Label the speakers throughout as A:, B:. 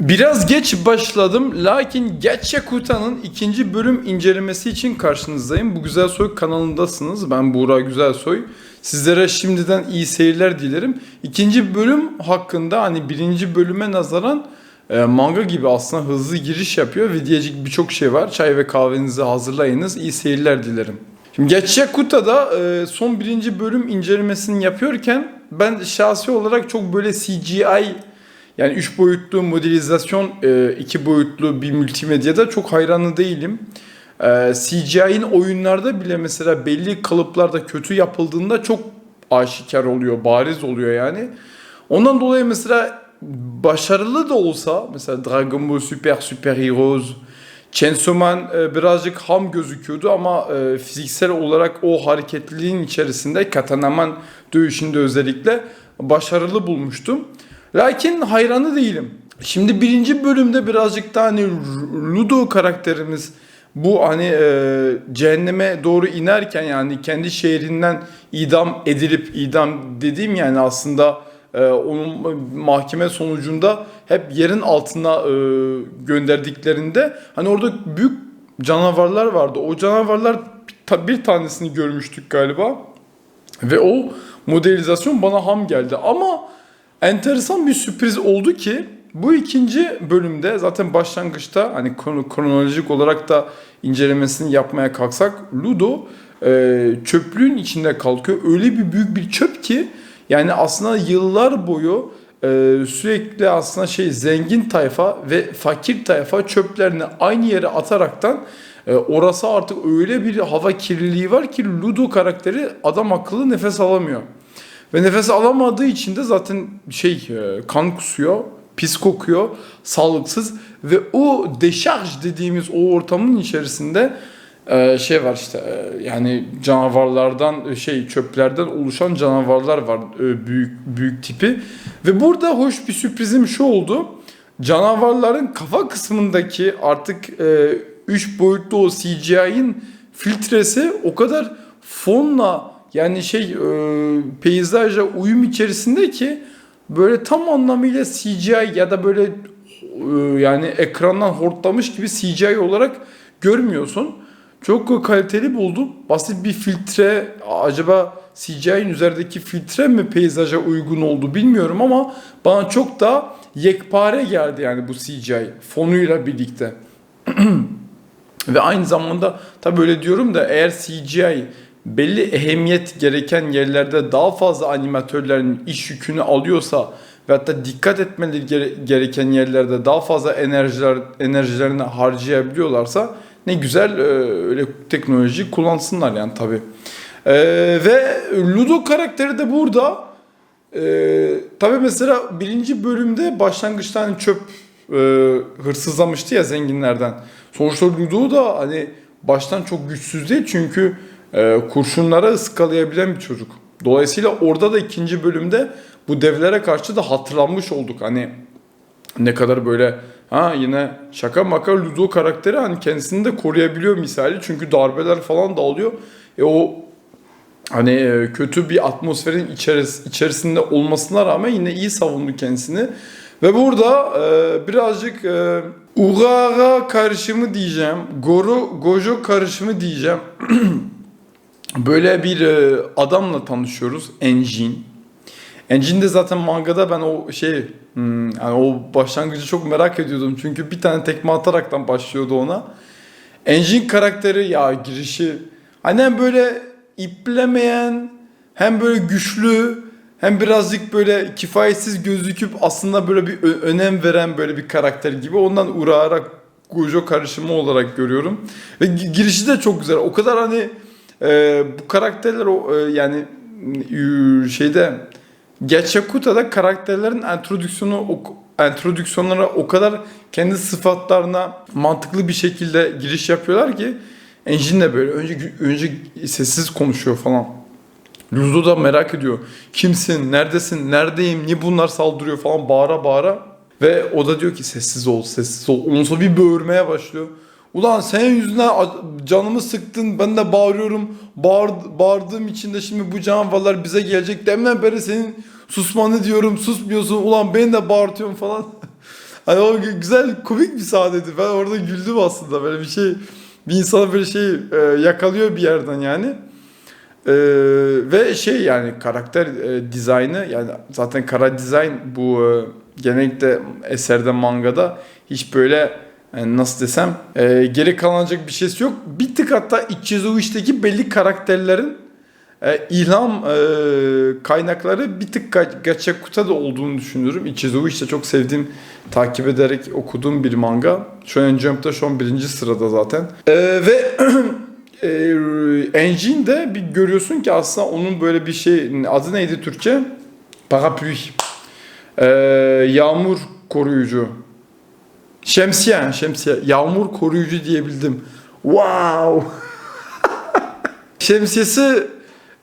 A: Biraz geç başladım lakin Getçekuta'nın ikinci bölüm incelemesi için karşınızdayım. Bu Güzel Soy kanalındasınız. Ben Buğra Güzelsoy. Sizlere şimdiden iyi seyirler dilerim. İkinci bölüm hakkında hani birinci bölüme nazaran e, manga gibi aslında hızlı giriş yapıyor ve diyecek birçok şey var. Çay ve kahvenizi hazırlayınız. İyi seyirler dilerim. Şimdi Getçekuta'da e, son birinci bölüm incelemesini yapıyorken ben şahsi olarak çok böyle CGI yani üç boyutlu modelizasyon, e, iki boyutlu bir multimedyada çok hayranı değilim. E, CGI'nin oyunlarda bile mesela belli kalıplarda kötü yapıldığında çok aşikar oluyor, bariz oluyor yani. Ondan dolayı mesela başarılı da olsa mesela Dragon Ball Super, Super Heroes, Chainsaw Man e, birazcık ham gözüküyordu ama fiziksel olarak o hareketliliğin içerisinde Katanaman dövüşünde özellikle başarılı bulmuştum. Lakin hayranı değilim. Şimdi birinci bölümde birazcık daha hani Ludo karakterimiz bu hani e, cehenneme doğru inerken yani kendi şehrinden idam edilip idam dediğim yani aslında e, onun mahkeme sonucunda hep yerin altına e, gönderdiklerinde hani orada büyük canavarlar vardı. O canavarlar bir- tanesini görmüştük galiba. Ve o modelizasyon bana ham geldi. Ama enteresan bir sürpriz oldu ki bu ikinci bölümde zaten başlangıçta hani kron- kronolojik olarak da incelemesini yapmaya kalksak Ludo e, çöplüğün içinde kalkıyor. Öyle bir büyük bir çöp ki yani aslında yıllar boyu e, sürekli aslında şey zengin tayfa ve fakir tayfa çöplerini aynı yere ataraktan e, orası artık öyle bir hava kirliliği var ki Ludo karakteri adam akıllı nefes alamıyor. Ve nefes alamadığı için de zaten şey e, kan kusuyor, pis kokuyor, sağlıksız ve o deşarj dediğimiz o ortamın içerisinde e, şey var işte e, yani canavarlardan şey çöplerden oluşan canavarlar var büyük büyük tipi ve burada hoş bir sürprizim şu oldu. Canavarların kafa kısmındaki artık 3 boyutlu o CGI'nin filtresi o kadar fonla yani şey e, peyzajla uyum içerisinde ki böyle tam anlamıyla CGI ya da böyle e, yani ekrandan hortlamış gibi CGI olarak görmüyorsun. Çok kaliteli buldum. Basit bir filtre acaba CGI'nin üzerindeki filtre mi peyzaja uygun oldu bilmiyorum ama bana çok da yekpare geldi yani bu CGI fonuyla birlikte. Ve aynı zamanda tabi öyle diyorum da eğer CGI belli ehemmiyet gereken yerlerde daha fazla animatörlerin iş yükünü alıyorsa ve hatta dikkat etmeleri gere- gereken yerlerde daha fazla enerjiler enerjilerini harcayabiliyorlarsa ne güzel e, öyle teknoloji kullansınlar yani tabi. ve Ludo karakteri de burada. E, tabi mesela birinci bölümde başlangıçta hani çöp e, hırsızlamıştı ya zenginlerden. Sonuçta Ludo da hani baştan çok güçsüz değil çünkü e, kurşunlara ıskalayabilen bir çocuk. Dolayısıyla orada da ikinci bölümde bu devlere karşı da hatırlanmış olduk. Hani ne kadar böyle ha yine şaka maka Ludo karakteri hani kendisini de koruyabiliyor misali. Çünkü darbeler falan da alıyor. E o hani e, kötü bir atmosferin içeris- içerisinde olmasına rağmen yine iyi savundu kendisini. Ve burada e, birazcık e, Ugara karışımı diyeceğim. Goro Gojo karışımı diyeceğim. Böyle bir e, adamla tanışıyoruz. Enjin. Enjin de zaten mangada ben o şey hmm, yani o başlangıcı çok merak ediyordum. Çünkü bir tane tekme ataraktan başlıyordu ona. Enjin karakteri ya girişi hani hem böyle iplemeyen hem böyle güçlü hem birazcık böyle kifayetsiz gözüküp aslında böyle bir önem veren böyle bir karakter gibi. Ondan uğrayarak Gojo karışımı olarak görüyorum. Ve gi- girişi de çok güzel. O kadar hani e, bu karakterler o e, yani e, şeyde Gerçekuta'da karakterlerin introdüksiyonu o, introdüksiyonlara o kadar kendi sıfatlarına mantıklı bir şekilde giriş yapıyorlar ki Engine de böyle önce önce sessiz konuşuyor falan. Ludo da merak ediyor. Kimsin? Neredesin? Neredeyim? Niye bunlar saldırıyor falan bağıra bağıra. Ve o da diyor ki sessiz ol, sessiz ol. Ondan sonra bir böğürmeye başlıyor. Ulan senin yüzünden canımı sıktın. Ben de bağırıyorum. Bağır, bağırdığım için de şimdi bu canavarlar bize gelecek. Demden beri senin susmanı diyorum. Susmuyorsun. Ulan beni de bağırtıyorsun falan. Hani o gü- güzel komik bir sahneydi. Ben orada güldüm aslında. Böyle bir şey bir insana böyle şey e, yakalıyor bir yerden yani. E, ve şey yani karakter e, dizaynı yani zaten kara dizayn bu e, genellikle eserde mangada hiç böyle yani nasıl desem e, geri kalınacak bir şeysi yok. Bir tık hatta Ichizuichi'deki belli karakterlerin e, ilham e, kaynakları bir tık Ga- Gachakuta'da olduğunu düşünüyorum. Ichizuichi de çok sevdiğim, takip ederek okuduğum bir manga. Shonen Jump'ta şu an birinci sırada zaten. E, ve e, Engine de bir görüyorsun ki aslında onun böyle bir şey adı neydi Türkçe? Parapluie. E, yağmur koruyucu. Şemsiye, şemsiye. Yağmur koruyucu diyebildim. Wow. şemsiyesi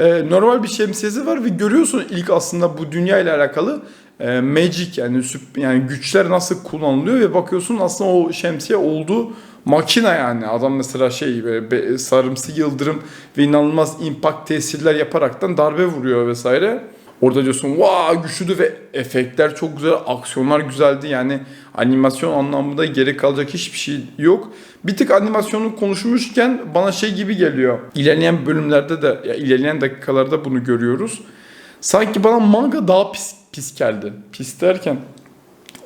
A: e, normal bir şemsiyesi var ve görüyorsun ilk aslında bu dünya ile alakalı e, magic yani süp- yani güçler nasıl kullanılıyor ve bakıyorsun aslında o şemsiye olduğu makine yani adam mesela şey böyle be- sarımsı yıldırım ve inanılmaz impact tesirler yaparaktan darbe vuruyor vesaire. Orada diyorsun wow güçlüdü ve efektler çok güzel, aksiyonlar güzeldi yani animasyon anlamında geri kalacak hiçbir şey yok. Bir tık animasyonu konuşmuşken bana şey gibi geliyor. İlerleyen bölümlerde de, ya ilerleyen dakikalarda bunu görüyoruz. Sanki bana manga daha pis, pis geldi. Pis derken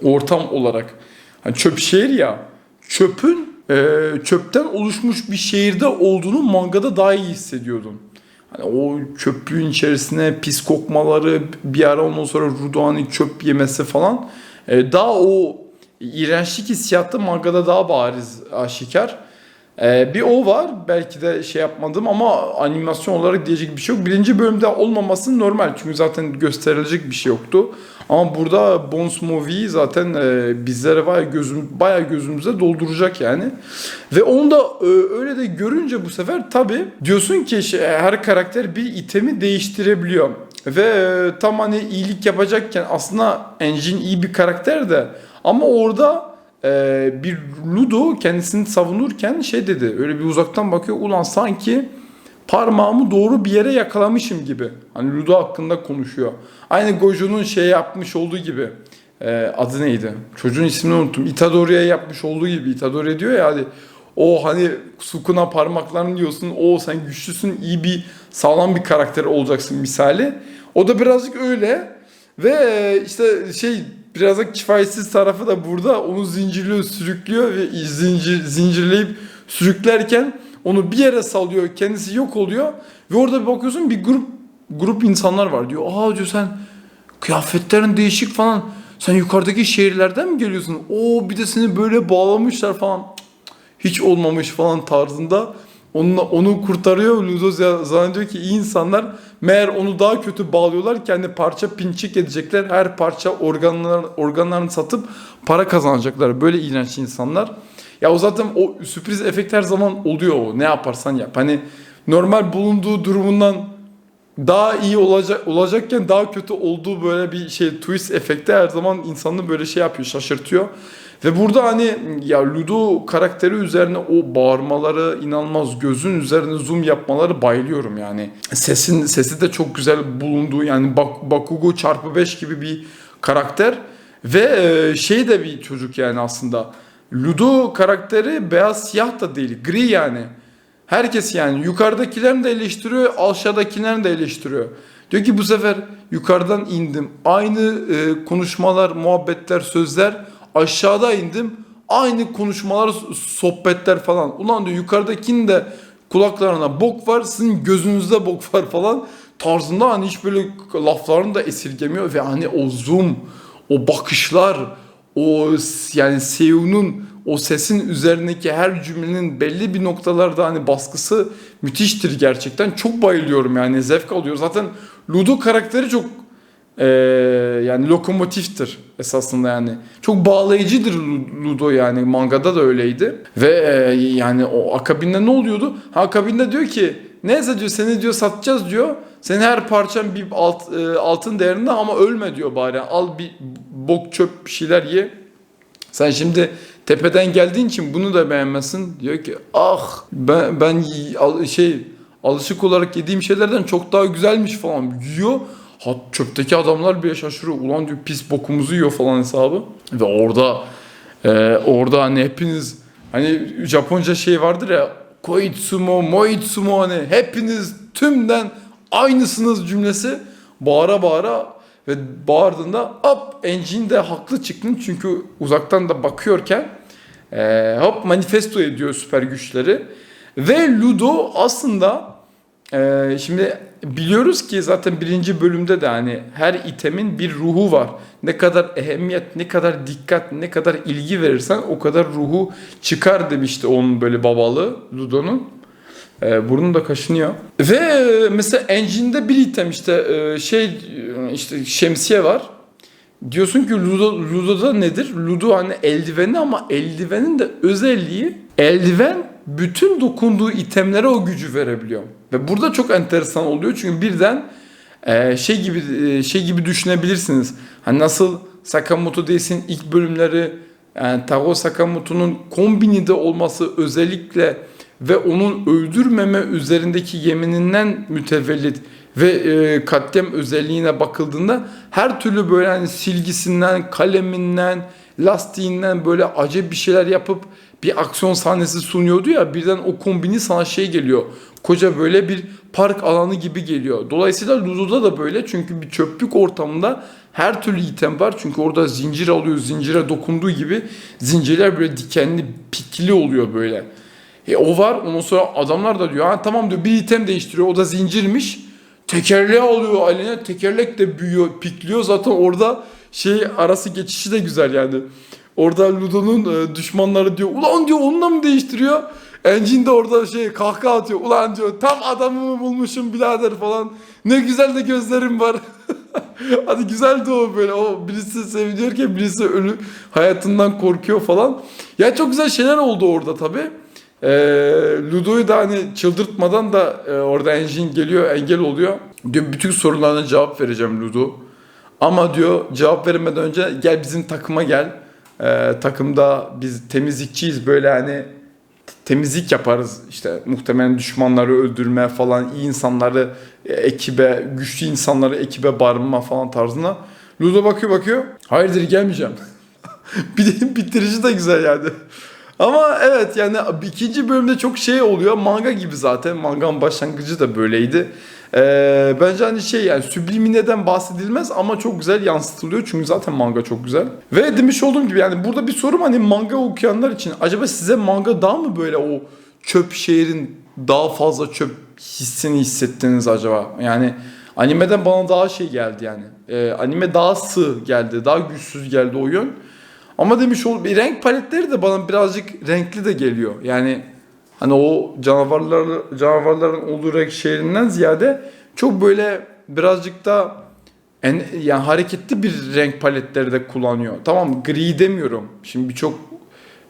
A: ortam olarak. Hani çöp şehir ya. Çöpün e, çöpten oluşmuş bir şehirde olduğunu mangada daha iyi hissediyordum. Hani o çöplüğün içerisine pis kokmaları bir ara ondan sonra Rudo'nun çöp yemesi falan e, daha o iğrençlik hissiyatı mangada daha bariz aşikar. E, bir o var belki de şey yapmadım ama animasyon olarak diyecek bir şey yok. Birinci bölümde olmaması normal çünkü zaten gösterilecek bir şey yoktu. Ama burada Bones Movie zaten e, bizlere bayağı, gözüm, bayağı gözümüze dolduracak yani. Ve onu da e, öyle de görünce bu sefer tabi diyorsun ki şey, her karakter bir itemi değiştirebiliyor. Ve e, tam hani iyilik yapacakken aslında Engine iyi bir karakter de ama orada e, bir Ludo kendisini savunurken şey dedi öyle bir uzaktan bakıyor ulan sanki parmağımı doğru bir yere yakalamışım gibi. Hani Ludo hakkında konuşuyor. Aynı Gojo'nun şey yapmış olduğu gibi. Ee, adı neydi? Çocuğun ismini unuttum. Itadori'ye yapmış olduğu gibi. Itadori diyor ya hadi o hani Sukuna parmaklarını diyorsun. O sen güçlüsün, iyi bir sağlam bir karakter olacaksın misali. O da birazcık öyle. Ve e, işte şey biraz da kifayetsiz tarafı da burada onu zincirliyor, sürüklüyor ve zincir, zincirleyip sürüklerken onu bir yere salıyor, kendisi yok oluyor ve orada bir bakıyorsun bir grup grup insanlar var diyor. Aa diyor sen kıyafetlerin değişik falan. Sen yukarıdaki şehirlerden mi geliyorsun? Oo bir de seni böyle bağlamışlar falan. Hiç olmamış falan tarzında. Onunla, onu kurtarıyor. Ludo zannediyor ki iyi insanlar. Meğer onu daha kötü bağlıyorlar. Kendi parça pinçik edecekler. Her parça organlar, organlarını satıp para kazanacaklar. Böyle iğrenç insanlar. Ya o zaten o sürpriz efekt her zaman oluyor o. Ne yaparsan yap. Hani normal bulunduğu durumundan daha iyi olacak olacakken daha kötü olduğu böyle bir şey twist efekti her zaman insanı böyle şey yapıyor, şaşırtıyor. Ve burada hani ya Ludo karakteri üzerine o bağırmaları inanılmaz gözün üzerine zoom yapmaları bayılıyorum yani. Sesin sesi de çok güzel bulunduğu yani Bak, Bakugo çarpı 5 gibi bir karakter ve e, şey de bir çocuk yani aslında. Ludo karakteri beyaz siyah da değil, gri yani. Herkes yani yukarıdakilerini de eleştiriyor, aşağıdakilerini de eleştiriyor. Diyor ki bu sefer yukarıdan indim. Aynı e, konuşmalar, muhabbetler, sözler aşağıda indim. Aynı konuşmalar, sohbetler falan. Ulan diyor yukarıdakinin de kulaklarına bok var, sizin gözünüzde bok var falan tarzında hani hiç böyle laflarını da esirgemiyor ve hani o zoom, o bakışlar, o yani Seyun'un o sesin üzerindeki her cümlenin belli bir noktalarda hani baskısı müthiştir gerçekten. Çok bayılıyorum yani zevk alıyor. Zaten Ludo karakteri çok eee, yani lokomotiftir esasında yani. Çok bağlayıcıdır Ludo yani mangada da öyleydi. Ve eee, yani o akabinde ne oluyordu? Ha, akabinde diyor ki neyse diyor seni diyor satacağız diyor. Senin her parçan bir alt, eee, altın değerinde ama ölme diyor bari. Al bir bok çöp bir şeyler ye. Sen şimdi tepeden geldiğin için bunu da beğenmezsin. Diyor ki ah ben, ben şey alışık olarak yediğim şeylerden çok daha güzelmiş falan. Yiyor. Ha, çöpteki adamlar bile şaşırıyor. Ulan diyor pis bokumuzu yiyor falan hesabı. Ve orada Ee, orada hani hepiniz hani Japonca şey vardır ya koitsumo moitsumo hani hepiniz tümden aynısınız cümlesi bağıra bağıra ve bağırdığında hop engine de haklı çıktın çünkü uzaktan da bakıyorken e, hop manifesto ediyor süper güçleri ve Ludo aslında e, şimdi biliyoruz ki zaten birinci bölümde de hani her itemin bir ruhu var. Ne kadar ehemmiyet, ne kadar dikkat, ne kadar ilgi verirsen o kadar ruhu çıkar demişti onun böyle babalı Ludo'nun. E, burnu da kaşınıyor. Ve e, mesela engine'de bir item işte e, şey e, işte şemsiye var. Diyorsun ki Ludo, Ludo'da nedir? Ludo hani eldiveni ama eldivenin de özelliği eldiven bütün dokunduğu itemlere o gücü verebiliyor. Ve burada çok enteresan oluyor çünkü birden e, şey gibi e, şey gibi düşünebilirsiniz. Hani nasıl Sakamoto Days'in ilk bölümleri yani Taro Sakamoto'nun kombinide olması özellikle ve onun öldürmeme üzerindeki yemininden mütevellit ve e, katliam özelliğine bakıldığında her türlü böyle hani silgisinden, kaleminden, lastiğinden böyle acı bir şeyler yapıp bir aksiyon sahnesi sunuyordu ya birden o kombini sana şey geliyor. Koca böyle bir park alanı gibi geliyor. Dolayısıyla Ludo'da da böyle çünkü bir çöplük ortamında her türlü item var. Çünkü orada zincir alıyor, zincire dokunduğu gibi zincirler böyle dikenli, pikli oluyor böyle. E o var. Ondan sonra adamlar da diyor ha tamam diyor bir item değiştiriyor. O da zincirmiş. Tekerleği alıyor eline. Tekerlek de büyüyor, pikliyor. Zaten orada şey arası geçişi de güzel yani. Orada Ludo'nun e, düşmanları diyor ulan diyor onunla mı değiştiriyor? Engine de orada şey kahkaha atıyor. Ulan diyor tam adamımı bulmuşum birader falan. Ne güzel de gözlerim var. Hadi güzeldi o böyle. O birisi seviniyorken birisi ölü hayatından korkuyor falan. Ya çok güzel şeyler oldu orada tabii. Ee, Ludo'yu da hani çıldırtmadan da e, orada engine geliyor engel oluyor. Diyor bütün sorularına cevap vereceğim Ludo. Ama diyor cevap vermeden önce gel bizim takıma gel. Ee, takımda biz temizlikçiyiz böyle hani temizlik yaparız işte muhtemelen düşmanları öldürme falan iyi insanları e, ekibe güçlü insanları ekibe barınma falan tarzına. Ludo bakıyor bakıyor hayırdır gelmeyeceğim. bir de bitirici de güzel yani. Ama evet yani ikinci bölümde çok şey oluyor. Manga gibi zaten. Manganın başlangıcı da böyleydi. Ee, bence hani şey yani sublimineden bahsedilmez ama çok güzel yansıtılıyor. Çünkü zaten manga çok güzel. Ve demiş olduğum gibi yani burada bir sorum hani manga okuyanlar için. Acaba size manga daha mı böyle o çöp şehrin daha fazla çöp hissini hissettiniz acaba? Yani animeden bana daha şey geldi yani. Ee, anime daha sığ geldi. Daha güçsüz geldi o yön. Ama demiş ol bir renk paletleri de bana birazcık renkli de geliyor. Yani hani o canavarlar canavarların olduğu renk şehrinden ziyade çok böyle birazcık da en, yani hareketli bir renk paletleri de kullanıyor. Tamam gri demiyorum. Şimdi birçok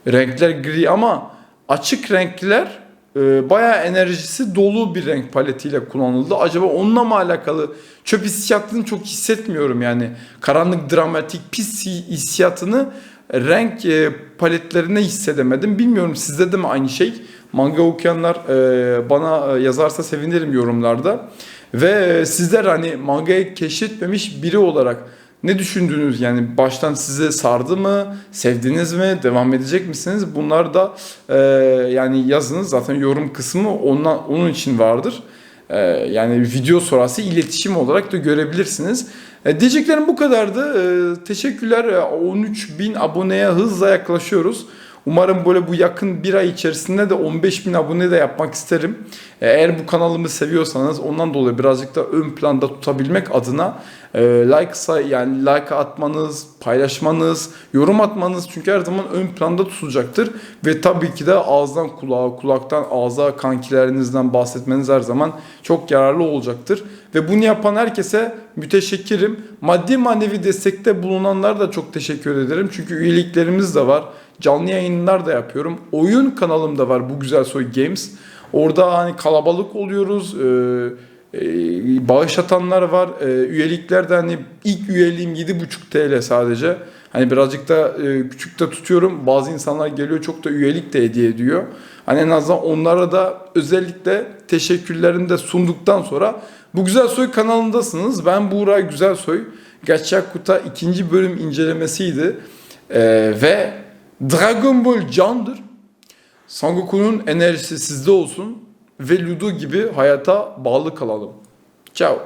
A: renkler gri ama açık renkler e, bayağı enerjisi dolu bir renk paletiyle kullanıldı. Acaba onunla mı alakalı? Çöp hissiyatını çok hissetmiyorum yani. Karanlık, dramatik, pis hissiyatını renk e, paletlerine hissedemedim. Bilmiyorum sizde de mi aynı şey? Manga okuyanlar e, bana e, yazarsa sevinirim yorumlarda. Ve sizler hani mangayı keşfetmemiş biri olarak ne düşündünüz? Yani baştan size sardı mı? Sevdiniz mi? Devam edecek misiniz? Bunlar da e, yani yazınız zaten yorum kısmı ondan, onun için vardır. E, yani video sonrası iletişim olarak da görebilirsiniz. E, diyeceklerim bu kadardı. E, teşekkürler. E, 13 bin aboneye hızla yaklaşıyoruz. Umarım böyle bu yakın bir ay içerisinde de 15 bin abone de yapmak isterim. E, eğer bu kanalımı seviyorsanız ondan dolayı birazcık da ön planda tutabilmek adına e, like yani like atmanız, paylaşmanız, yorum atmanız çünkü her zaman ön planda tutulacaktır. Ve tabii ki de ağızdan kulağa, kulaktan ağza kankilerinizden bahsetmeniz her zaman çok yararlı olacaktır. Ve bunu yapan herkese müteşekkirim. Maddi manevi destekte bulunanlar da çok teşekkür ederim. Çünkü üyeliklerimiz de var. Canlı yayınlar da yapıyorum. Oyun kanalım da var Bu Güzel Soy Games. Orada hani kalabalık oluyoruz. Ee, e, bağış atanlar var. Ee, üyelikler de hani ilk üyeliğim 7,5 TL sadece. Hani birazcık da e, küçük de tutuyorum. Bazı insanlar geliyor çok da üyelik de hediye ediyor. Hani en azından onlara da özellikle teşekkürlerini de sunduktan sonra bu Güzel Soy kanalındasınız. Ben Buğra Güzel Soy. Gerçek Kuta ikinci bölüm incelemesiydi. Ee, ve Dragon Ball candır. Sangoku'nun enerjisi sizde olsun ve Ludo gibi hayata bağlı kalalım. Ciao.